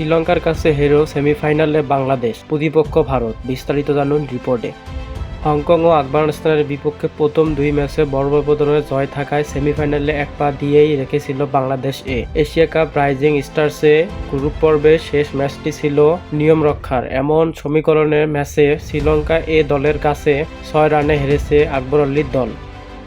শ্রীলঙ্কার কাছে হেরো সেমিফাইনালে বাংলাদেশ, প্রতিপক্ষ ভারত, বিস্তারিত জানুন রিপোর্টে। হংকং ও আফগানিস্তানের বিপক্ষে প্রথম দুই ম্যাচে বড় ব্যবধানে জয় থাকায় সেমিফাইনালে এক পা দিয়েই রেখেছিল বাংলাদেশ এ। এশিয়া কাপ রাইজিং স্টার্সে গ্রুপ পর্বে শেষ ম্যাচটি ছিল নিয়ম রক্ষার। এমন সমীকরণের ম্যাচে শ্রীলঙ্কা এ দলের কাছে ছয় রানে হেরেছে আকবর আলীর দল।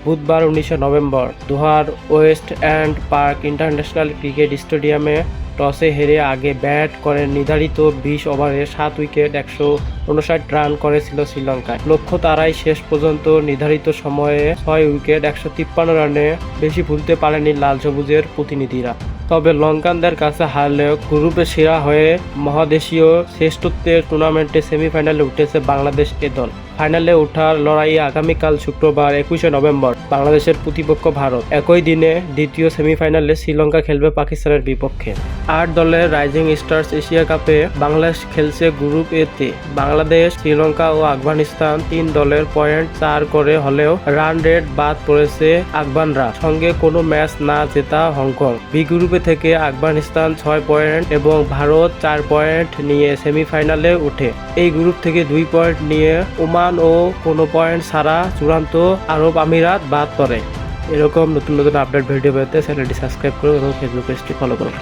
বুধবার উনিশে নভেম্বর, দোহার West End Park International Cricket স্টেডিয়ামে টসে হেরে আগে ব্যাট করে নির্ধারিত বিশ ওভারে সাত উইকেট, একশো উনষাট রান করেছিল শ্রীলঙ্কা লক্ষ্য তারাই শেষ পর্যন্ত নির্ধারিত সময়ে ছয় উইকেট, একশো তিপ্পান্ন রানে বেশি ভুলতে পারেনি লাল সবুজের প্রতিনিধিরা। তবে লঙ্কানদের কাছে হারলেও গ্রুপে সেরা হয়ে মহাদেশীয় শ্রেষ্ঠত্বের টুর্নামেন্টে সেমিফাইনালে উঠেছে বাংলাদেশ এ দল। ফাইনালে ওঠার লড়াইয়ে আগামীকাল শুক্রবার একুশে নভেম্বর বাংলাদেশের প্রতিপক্ষ ভারত। একই দিনে দ্বিতীয় সেমিফাইনালে শ্রীলঙ্কা খেলবে পাকিস্তানের বিপক্ষে। আট দলের রাইজিং স্টার্স এশিয়া কাপে বাংলাদেশ খেলছে গ্রুপ এ তে। বাংলাদেশ, শ্রীলঙ্কা ও আফগানিস্তান তিন দলের পয়েন্ট চার করে হলেও রান রেট বাদ পড়েছে আফগানরা। সঙ্গে কোনো ম্যাচ না জেতা হংকং। বি গ্রুপে থেকে আফগানিস্তান ছয় পয়েন্ট এবং ভারত চার পয়েন্ট নিয়ে সেমিফাইনালে ওঠে। এই গ্রুপ থেকে দুই পয়েন্ট নিয়ে ওমান ও কোনো পয়েন্ট ছাড়া চূড়ান্ত আরব আমিরাত বাদ পড়ে। এরকম নতুন নতুন আপডেট ভিডিও পেতে চ্যানেলটি সাবস্ক্রাইব করুন এবং ফেসবুক পেজটি ফলো করুন।